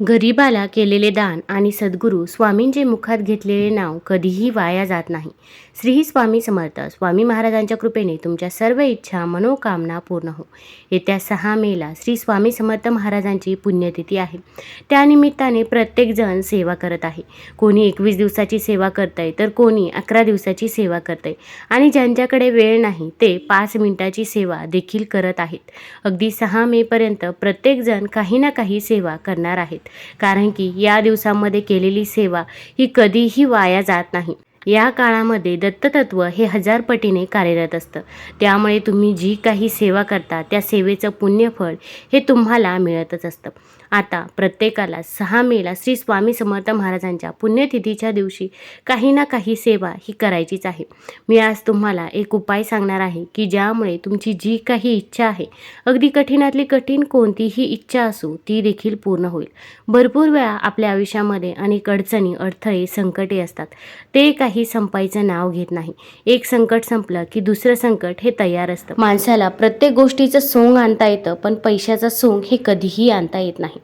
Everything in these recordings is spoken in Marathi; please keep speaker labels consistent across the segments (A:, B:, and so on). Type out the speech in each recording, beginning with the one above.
A: गरिबाला केलेले दान आणि सद्गुरू स्वामींचे मुखात घेतलेले नाव कधीही वाया जात नाही. श्री स्वामी समर्थ स्वामी महाराजांच्या कृपेने तुमच्या सर्व इच्छा मनोकामना पूर्ण हो. येत्या सहा मेला श्री स्वामी समर्थ महाराजांची पुण्यतिथी आहे. त्यानिमित्ताने प्रत्येकजण सेवा करत आहे. कोणी एकवीस दिवसाची सेवा करतंय तर कोणी अकरा दिवसाची सेवा करतंय. आणि ज्यांच्याकडे वेळ नाही ते पाच मिनिटाची सेवा देखील करत आहेत. अगदी सहा मेपर्यंत प्रत्येकजण काही ना काही सेवा करणार आहेत. कारण की या दिवसामध्ये केलेली सेवा ही कधीही वाया जात नाही. या काळामध्ये दत्ततत्व हे हजार पटीने कार्यरत असतं. त्यामुळे तुम्ही जी काही सेवा करता त्या सेवेचं पुण्यफळ हे तुम्हाला मिळतच असतं. आता प्रत्येकाला सहा मेला श्री स्वामी समर्थ महाराजांच्या पुण्यतिथीच्या दिवशी काही ना काही सेवा ही करायचीच आहे. मी आज तुम्हाला एक उपाय सांगणार आहे की ज्यामुळे तुमची जी काही इच्छा आहे अगदी कठीणातली कठीण कोणतीही इच्छा असो ती देखील पूर्ण होईल. भरपूर वेळा आपल्या आयुष्यामध्ये अनेक अडचणी अडथळे संकटे असतात. ते काही संपायचं नाव घेत नाही. एक संकट संपलं की दुसरं संकट हे तयार असतं. माणसाला प्रत्येक गोष्टीचं सोंग आणता येतं पण पैशाचं सोंग हे कधीही आणता येत नाही.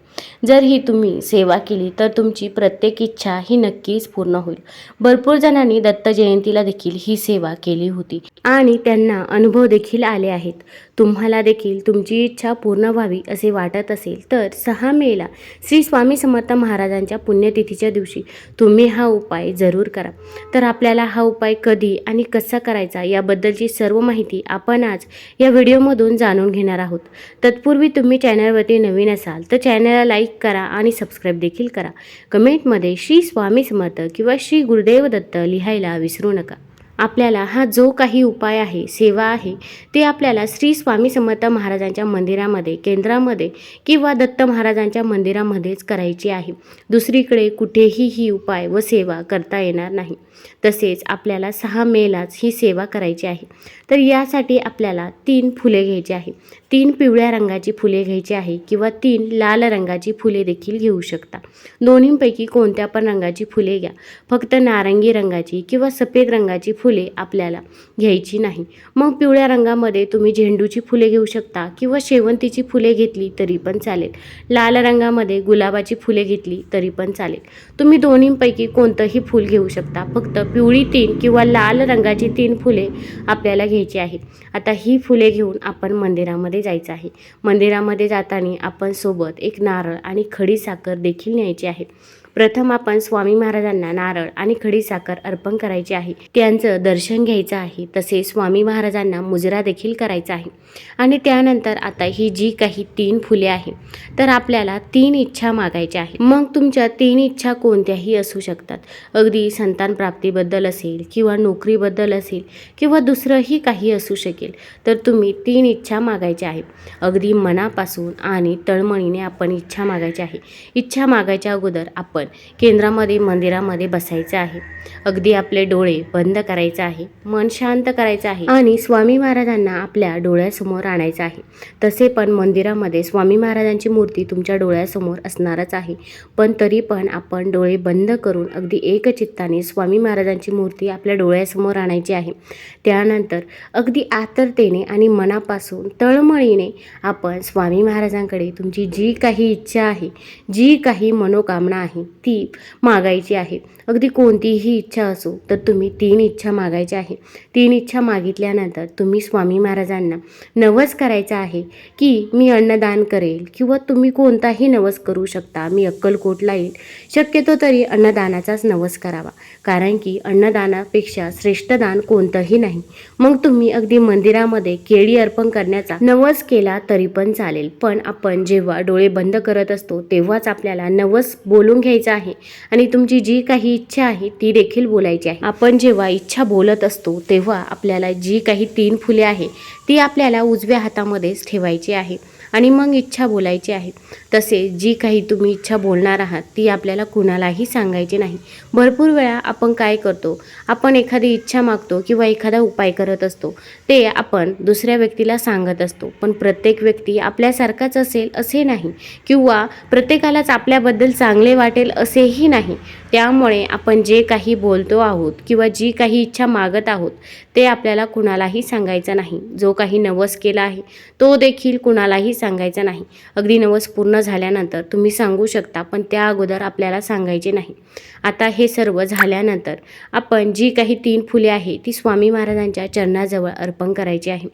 A: जर ही तुम्ही सेवा केली तर तुमची प्रत्येक इच्छा ही नक्कीच पूर्ण होईल. भरपूर जणांनी दत्त जयंतीला देखील ही सेवा केली होती. आणि त्यांना अनुभव देखील आले आहेत. तुम्हाला देखील तुमची इच्छा पूर्ण व्हावी असे वाटत असेल तर सहा मेला श्री स्वामी समर्थ महाराजांच्या पुण्यतिथीच्या दिवशी तुम्ही हा उपाय जरूर करा. तर आपल्याला हा उपाय कधी आणि कसा करायचा याबद्दलची सर्व माहिती आपण आज या व्हिडिओमधून जाणून घेणार आहोत. तत्पूर्वी तुम्ही चॅनलवरती नवीन असाल तर चॅनलला लाईक करा आणि सबस्क्राईब देखील करा. कमेंटमध्ये श्री स्वामी समर्थ किंवा श्री गुरुदेव दत्त लिहायला विसरू नका. आपल्याला हा जो काही उपाय आहे सेवा आहे ते आपल्याला श्री स्वामी समर्थ महाराजांच्या मंदिरामध्ये केंद्रामध्ये किंवा दत्त महाराजांच्या मंदिरामध्येच करायची आहे. दुसरीकडे कुठेही ही उपाय व सेवा करता येणार नाही. तसेच आपल्याला सहा मेलाच ही सेवा करायची आहे. तर यासाठी आपल्याला तीन फुले घ्यायची आहे. तीन पिवळ्या रंगाची फुले घ्यायची आहे किंवा तीन लाल रंगाची फुले देखील घेऊ शकता. दोन्हींपैकी कोणत्या पण रंगाची फुले घ्या. फक्त नारंगी रंगाची किंवा सफेद रंगाची फुले आपल्याला घ्यायची नाही. मग पिवळ्या रंगामध्ये तुम्ही झेंडूची फुले घेऊ शकता किंवा शेवंतीची फुले घेतली तरी पण चालेल. लाल रंगामध्ये गुलाबाची फुले घेतली तरी पण चालेल. तुम्ही दोन्हींपैकी कोणतंही फूल घेऊ शकता. फक्त पिवळी तीन किंवा लाल रंगाची तीन फुले आपल्याला घ्यायची आहेत आता ही फुले घेऊन आपण मंदिरामध्ये जायचं आहे. मंदिरामध्ये जाताना आपण सोबत एक नारळ आणि खडी साखर देखील न्यायची आहे. प्रथम आपण स्वामी महाराजांना नारळ आणि खडी साखर अर्पण करायची आहे. त्यांचं दर्शन घ्यायचं आहे. तसे स्वामी महाराजांना मुजरा देखील करायचा आहे. आणि त्यानंतर आता ही जी काही तीन फुले आहे तर आपल्याला तीन इच्छा मागायच्या आहे मग तुमच्या तीन इच्छा कोणत्याही असू शकतात. अगदी संतान प्राप्तीबद्दल असेल किंवा नोकरीबद्दल असेल किंवा दुसरंही काही असू शकेल तर तुम्ही तीन इच्छा मागायच्या आहेत. अगदी मनापासून आणि तळमळीने आपण इच्छा मागायची आहे. इच्छा मागायच्या अगोदर आपण केंद्रामध्ये मंदिरामध्ये बसायचं आहे. अगदी आपले डोळे बंद करायचे आहे. मन शांत करायचं आहे. आणि स्वामी महाराजांना आपल्या डोळ्यासमोर आणायचं आहे. तसे पण मंदिरामध्ये स्वामी महाराजांची मूर्ती तुमच्या डोळ्यासमोर असणारच आहे. पण तरी पण आपण डोळे बंद करून अगदी एकचित्ताने स्वामी महाराजांची मूर्ती आपल्या डोळ्यासमोर आणायची आहे. त्यानंतर अगदी आतरतेने आणि मनापासून तळमळीने आपण स्वामी महाराजांकडे तुमची जी काही इच्छा आहे जी काही मनोकामना आहे ती मागायची आहे. अगदी कोणतीही इच्छा असो तर तुम्ही तीन इच्छा मागायची आहे. तीन इच्छा मागितल्यानंतर तुम्ही स्वामी महाराजांना नवस करायचा आहे की मी अन्नदान करेल किंवा तुम्ही कोणताही नवस करू शकता. मी अक्कलकोटला येईल. शक्यतो तरी अन्नदानाचाच नवस करावा. कारण की अन्नदानापेक्षा श्रेष्ठ दान कोणतंही नाही. मग तुम्ही अगदी मंदिरामध्ये केळी अर्पण करण्याचा नवस केला तरी पण चालेल. पण आपण जेव्हा डोळे बंद करत असतो तेव्हाच आपल्याला नवस बोलून घ्यायचा आहे. आणि तुमची जी काही इच्छा आहे ती देखील बोलायची आहे. आपण जेव्हा इच्छा बोलत असतो तेव्हा आपल्याला जी काही तीन फुले आहे ती आपल्याला उजव्या हातामध्येच ठेवायची आहे. आणि मग इच्छा बोलायची आहे. तसे जी काही तुम्ही इच्छा बोलणार आहात ती आपल्याला कुणालाही सांगायची नाही. भरपूर वेळा आपण काय करतो आपण एखादी इच्छा मागतो किंवा एखादा उपाय करत असतो ते आपण दुसऱ्या व्यक्तीला सांगत असतो. पण प्रत्येक व्यक्ती आपल्यासारखाच असेल असे नाही किंवा प्रत्येकालाच आपल्याबद्दल चांगले वाटेल असेही नाही. त्यामुळे आपण जे काही बोलतो आहोत किंवा जी काही इच्छा मागत आहोत ते आपल्याला कुणालाही सांगायचं नाही. जो काही नवस केला आहे तो देखील कुणालाही सांगायचा नाही. अगदी नवस पूर्ण झाल्यानंतर तुम्ही सांगू शकता पण त्या अगोदर आपल्याला सांगायचे नाही. आता हे सर्व झाल्यानंतर आपण जी काही तीन फुले आहे ती स्वामी महाराजांच्या चरणाजवळ अर्पण करायची आहे.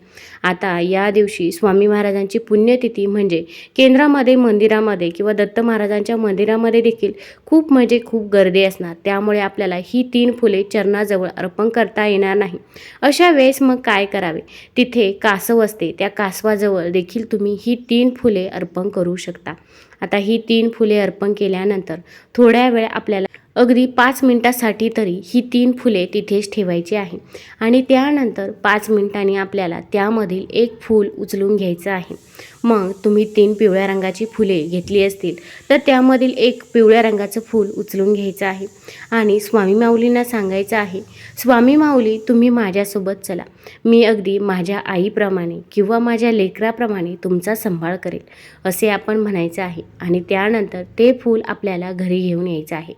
A: आता या दिवशी स्वामी महाराजांची पुण्यतिथी म्हणजे केंद्रामध्ये मंदिरामध्ये किंवा दत्त महाराजांच्या मंदिरामध्ये देखील खूप म्हणजे खूप गर्दी असणार. त्यामुळे आपल्याला ही तीन फुले चरणाजवळ अर्पण करता येणार नाही. अशा वेळेस मग काय करावे? तिथे कासव असते. त्या कासवाजवळ देखील तुम्ही ही तीन फुले अर्पण करू शकता. आता ही तीन फुले अर्पण केल्यानंतर थोड्या वेळ आपल्याला अगदी पाच मिनटासाठी तरी ही तीन फुले तिथेच ठेवायची आहे. आणि त्यानंतर पाच मिनटांनी आपल्याला त्यामधील एक फूल उचलून घ्यायचं आहे. मग तुम्ही तीन पिवळ्या रंगाची फुले घेतली असतील तर त्यामधील एक पिवळ्या रंगाचं फूल उचलून घ्यायचं आहे. आणि स्वामी माऊलींना सांगायचं आहे स्वामी माऊली तुम्ही माझ्यासोबत चला. मी अगदी माझ्या आईप्रमाणे किंवा माझ्या लेकराप्रमाणे तुमचा सांभाळ करेल असे आपण म्हणायचं आहे. आणि त्यानंतर ते फूल आपल्याला घरी घेऊन यायचं आहे.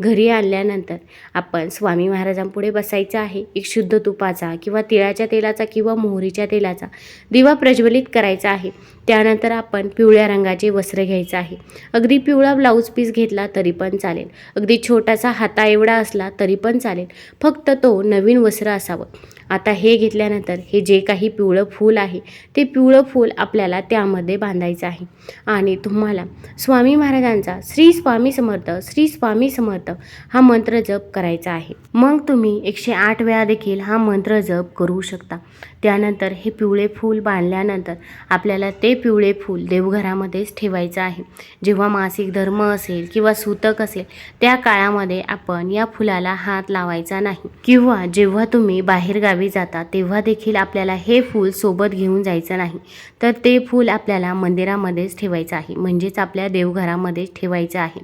A: घरी आणल्यानंतर आपण स्वामी महाराजांपुढे बसायचं आहे. एक शुद्ध तुपाचा किंवा तिळाच्या तेलाचा किंवा मोहरीच्या तेलाचा दिवा प्रज्वलित करायचा आहे. त्यानंतर आपण पिवळ्या रंगाचे वस्त्र घ्यायचं आहे. अगदी पिवळा ब्लाऊज पीस घेतला तरी पण चालेल. अगदी छोटासा हाता एवढा असला तरी पण चालेल. फक्त तो नवीन वस्त्र असावं. आता हे घेतल्यानंतर हे जे काही पिवळं फूल आहे ते पिवळं फूल आपल्याला त्यामध्ये बांधायचं आहे. आणि तुम्हाला स्वामी महाराजांचा श्री स्वामी समर्थ श्री स्वामी समर्थ हा मंत्र जप करायचा आहे. मग तुम्ही एकशे आठ वेळा देखील हा मंत्र जप करू शकता. त्यानंतर हे पिवळे फूल बांधल्यानंतर आपल्याला ते पिवळे फूल देवघरामध्येच ठेवायचं आहे. जेव्हा मासिक धर्म असेल किंवा सूतक असेल त्या काळामध्ये आपण या फुलाला हात लावायचा नाही. किंवा जेव्हा तुम्ही बाहेरगावी जाता तेव्हा देखील आपल्याला हे फूल सोबत घेऊन जायचं नाही. तर ते फूल आपल्याला मंदिरामध्येच ठेवायचं आहे. म्हणजेच आपल्या देवघरामध्ये ठेवायचं आहे.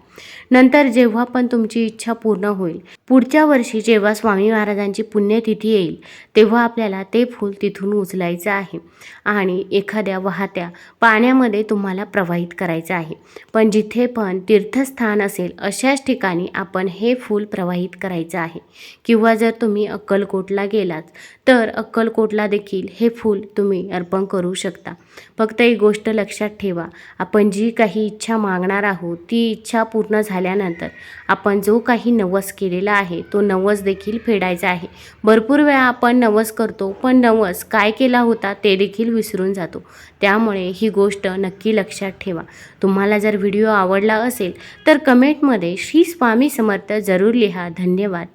A: नंतर जेव्हा पण तुमची इच्छा पूर्ण होईल पुढच्या वर्षी जेव्हा स्वामी महाराजांची पुण्यतिथी येईल तेव्हा आपल्याला ते फूल तिथून उचलायचं आहे आणि एखाद्या वाहत्या पाण्यामध्ये तुम्हाला प्रवाहित करायचं आहे. पण जिथे पण तीर्थस्थान असेल अशाच ठिकाणी आपण हे फूल प्रवाहित करायचं आहे. किंवा जर तुम्ही अक्कलकोटला गेलात तर अक्कलकोटला देखील हे फूल तुम्ही अर्पण करू शकता. फक्त एक गोष्ट लक्षात ठेवा आपण जी काही इच्छा मागणार आहोत ती इच्छा पूर्ण झाल्यानंतर आपण जो काही नवस केलेला आहे. तो नवस देखील फेडायचा आहे. भरपूर वेळा आपण नवस करतो पण नवस काय केला होता ते देखील विसरून जातो. त्यामुळे ही गोष्ट नक्की लक्षात ठेवा. तुम्हाला जर व्हिडिओ आवडला असेल तर कमेंटमध्ये श्री स्वामी समर्थ जरूर लिहा. धन्यवाद.